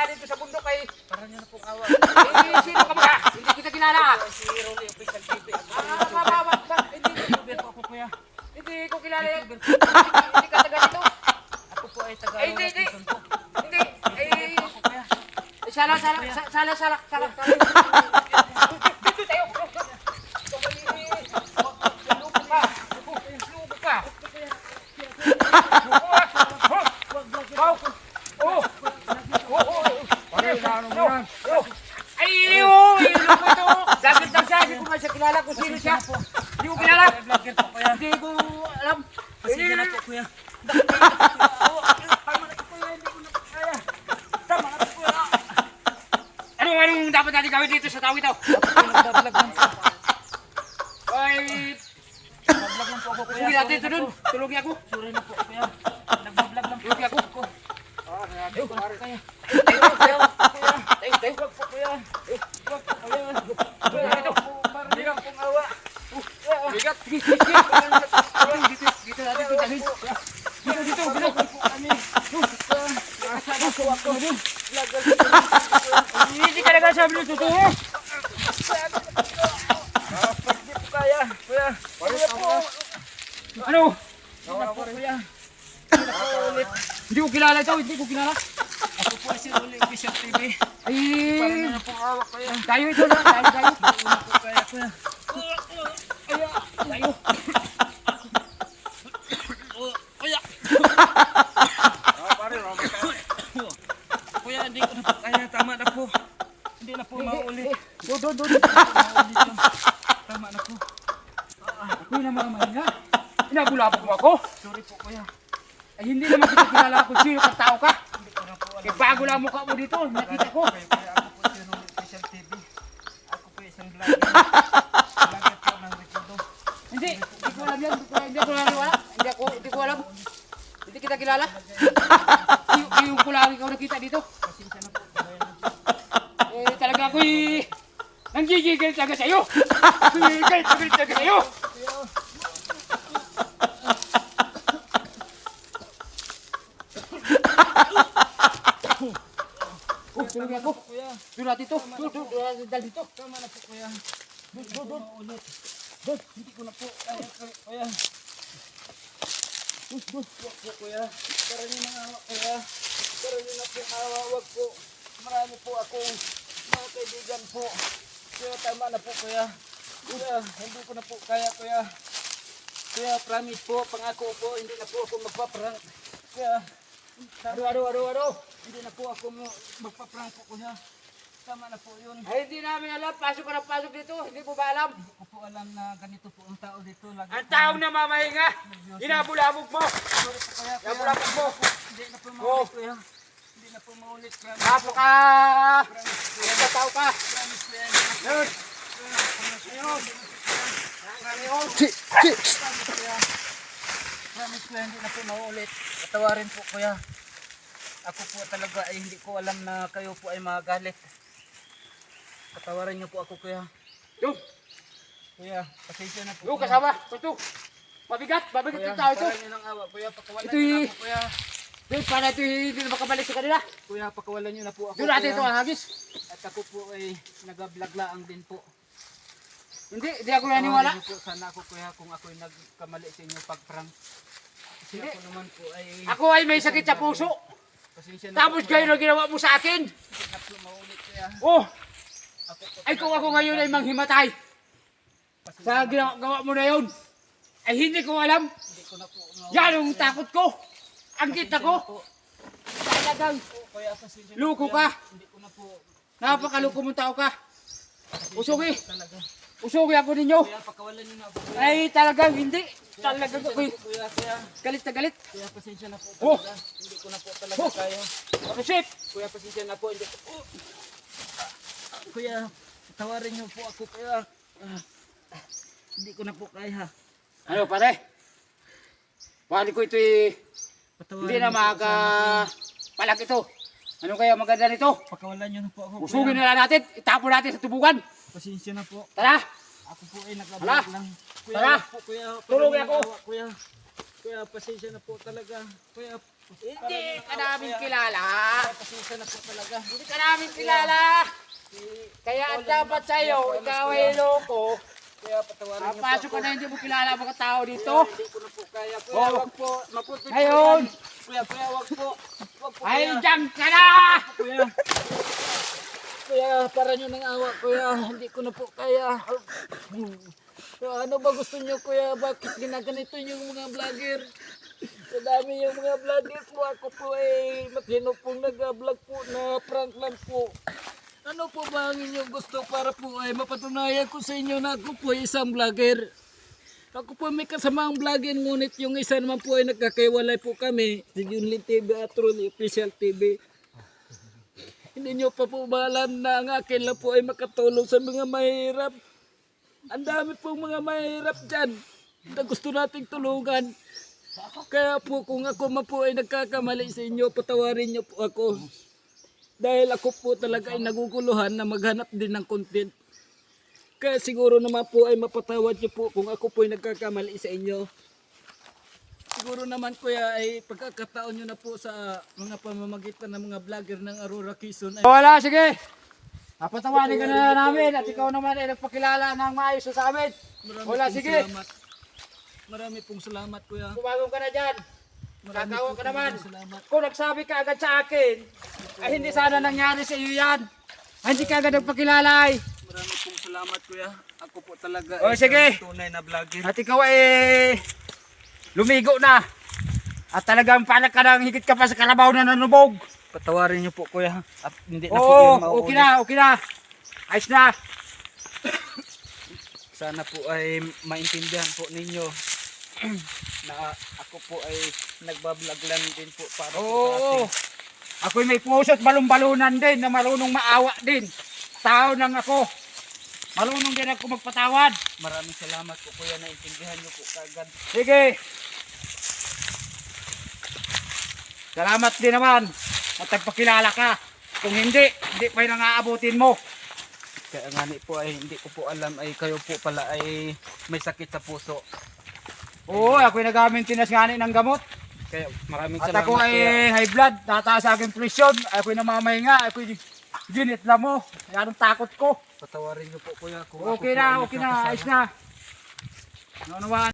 po dito sa bundok ay Para niyo na pong awa. eh, sino ka ba? Hindi kita kilala. Si Rolly Official TV. Ah, mababa ba? Hindi, YouTuber po ako kuya. hindi ko kilala yan. Hindi, ka taga dito. Ako po ay taga Ay, hindi, hindi. Hindi. Ay, sala, sala, sa- sala, sala, sala, sala. Dito tayo. Lubog ka. Lubog ka. Wow. Oh. Oh, oh, oh. Oh. Ay, oh, ilong ko ito. Dagat lang siya, hindi kilala kung sino siya. Hindi ko kilala. Hindi ko alam. Pasensya na po kuya. Anong, anong dapat natin gawin dito sa tao ito? Nagbablog lang po. Ay, Nagbablog lang po ako kuya. Tulungi natin ito dun. Tulungi ako. Sorry na po kuya. Nagbablog lang po Tulungi ako. ako. Ayaw, Kuya. tayo, tayo. Tayo, tayo. Wag po kuya. Wag po kuya. Dito. Para niyo pong awa. Bigat. Dito, dito natin ito dalhin. Dito, dito, dito. Hindi ka nagsasabi ng totoo. Hindi po kaya. Kuya. Kuya po. Ano? Hindi na po kuya. Hindi ko kilala ito, hindi ko kilala. Ako po si Rolly Official TV. Ay, Para niyo na pong awa kuya. tayo ito na, tayo, tayo. Hindi na po kaya kuya. Tayo. Kuya. Kuya, hindi ko na kaya. Tama na po. Hindi na po maulit. Do, do, do. Tama na po. Ako yung namamahinga. Inabulabog mo ako. Sorry po kuya. Ay, hindi naman kita kilala kung sino kang tao ka. Hindi ko na. Eh, lang mukha mo dito. Nakita ko. Kaya ako po si Official TV. Ako po isang. Vlogger po ng Ricardo. Hindi, hindi ko alam yan. Hindi ko, hindi ko naniwala. Hindi ako, hindi ko alam. Hindi kita kilala. Yung, yung ko lang ikaw nakita dito. Eh, talaga ako'y nanggigigil talaga sa'yo. Gigil talaga sa'yo. Oh, tulungi ako. Doon natin to. Doon, doon, doon dal dito. Doon, doon, doon. Doon, hindi ko na po kaya kuya. Doon, doon. Wag po kuya. Para niyo awa kuya. Para niyo na po awa. Wag po. Marami po akong mga kaibigan po. Kuya, tama na po kuya. Kuya, hindi ko na po kaya kuya. Kuya, promise po, pangako po, hindi na po ako magpaprank. Kuya, Ado, ado, ado, ado. hindi na po ako magpaprank po kuya. Tama na po yun. Ay, hindi namin alam. Pasok ka na pasok dito. Hindi mo ba alam? Hindi ko po alam na ganito po ang tao dito. Lagi Ang tao na mamahinga. Inabulabog mo. Sorry po kuya. kuya. Inabulabog mo. Hindi na po Oh. maulit kuya. Hindi na po maulit. Promise po. Napaka... Napaka tao ka. Promise kuya. Hindi na po. Yun. Ayun. Ayun. Promise kuya. Promise kuya, hindi na po maulit. Patawarin po kuya. Ako po talaga ay hindi ko alam na kayo po ay magalit. Patawarin niyo po ako kuya. Yung, Kuya, pasensya na po. yung kuya. kasama. Ito. Mabigat. Mabigat Kuya, yung tao ito. niyo ng awa. Kuya, pakawalan Ito niyo na po kuya. Yung para ito hindi na makabalik sa kanila. Kuya, pakawalan niyo na po ako. Doon natin kuya. ito ang hagis. At ako po ay nag-vlog laang din po. Hindi, hindi ako naniwala. Tawarin niyo po sana ako kuya kung ako'y nagkamali sa inyo pag-prank. Kasi Hindi. ako naman po ay Ako ay may sakit sa puso. pasensya na Tapos po, kayo na ginawa mo sa akin. Hindi na po maulit kuya. Oh, ay kung ako ngayon ay manghimatay. sa ginagawa mo na yun. Ay hindi ko alam. Yan ang takot ko. Ang kita ko. Talagang luko ka. yan. Hindi ko na po Napakaluko mong tao ka. Usugi. Usugi ako ninyo. Ay talagang hindi. Talagang pasensya ako'y na galit na galit. Kuya, pasensya na po Oh. Hindi ko na po talaga Oh. kaya. Rusip. Kuya, pasensya na po. Hindi ko po. Kuya, tawarin niyo po ako. Kuya, Ah, hindi ko na po kaya. Ano pare? Bali ko ito'y Patawarin hindi na niyo po maka palag ito. Ano kaya maganda nito? Pakawalan niyo na po ako. Usugin kuya. na lang natin. Itapon natin sa tubugan. Pasensya na po. Tara. Ako po ay Hala. nag-vlog lang. Kuya, Tara. po, kuya. Tulog parang ako. Kuya, kuya, pasensya na po talaga. Kuya, Hindi ka namin kilala. kuya, pasensya na po talaga. Hindi ka namin kilala. Kaya ang dapat sa'yo, ikaw ay loko. Kuya, patawarin niyo po Papasok ako. ka na hindi mo kilala mga tao dito. Hindi ko na po kaya. Kuya, Oh. wag po. Maputi po Ngayon. yan. Kuya, kuya, wag po. Wag po, Ay, kuya. ka na! Kuya. Kuya, para nyo ng awa, kuya. Hindi ko na po kaya. Ano ba gusto nyo, kuya? Bakit ginaganito yung mga vlogger? Madami yung mga vlogger po. Ako po ay matino pong nag-vlog po na prank lang po. Ano po ba ang inyong gusto para po ay mapatunayan ko sa inyo na ako po ay isang vlogger? Ako po may kasamang vlogger ngunit yung isa naman po ay nagkakaiwalay po kami. Si Junlin TV at Rolly Official TV. Hindi nyo pa po ba alam na ang akin lang po ay makatulong sa mga mahirap. Ang dami pong mga mahirap dyan na gusto nating tulungan. Kaya po kung ako man po ay nagkakamali sa inyo, patawarin niyo po ako. Dahil ako po talaga ay naguguluhan na maghanap din ng content. Kaya siguro naman po ay mapatawad niyo po kung ako po ay nagkakamali sa inyo. Siguro naman kuya ay pagkakataon nyo na po sa mga pamamagitan ng mga vlogger ng Aurora Quezon ay Wala, sige. Napatawanin ka na namin at ikaw naman ay nagpakilala ng maayos sa amin. marami Wala, sige. salamat. Marami pong salamat kuya. Kumagong ka na dyan. Kakawa ka naman. Kung nagsabi ka agad sa akin, ay hindi sana nangyari sa iyo yan. Ay, Hindi ka agad nagpakilala ay. Marami pong salamat kuya. Ako po talaga O, ay sige. isang tunay na vlogger. At ikaw ay lumigo na. At talagang panak ka nang higit ka pa sa kalabaw na nanubog. Patawarin niyo po kuya. At hindi na po Oo, yun okay mauulit. na, okay na. Ayos na. Sana po ay maintindihan po ninyo na ako po ay nagbablog lang din po para po sa Oo. ating Ako'y may puso at balong-balunan din na marunong maawa din. Tao nang ako. Marunong din ako magpatawad. Maraming salamat po kuya na intindihan niyo po kagad. Sige. Salamat din naman at nagpakilala ka. Kung hindi, hindi pa yung aabutin mo. Kaya nga ni po ay hindi ko po alam ay kayo po pala ay may sakit sa puso. Oo, ako'y nag-maintenance nga ng gamot. Kaya maraming At salamat ako ay high blood, tataas sa aking presyon. Ako'y namamahinga, ako'y ginit lang mo. Yan ang takot ko. Patawarin niyo po kuya kung Okay na, ay okay na, ayos na. Naunawaan.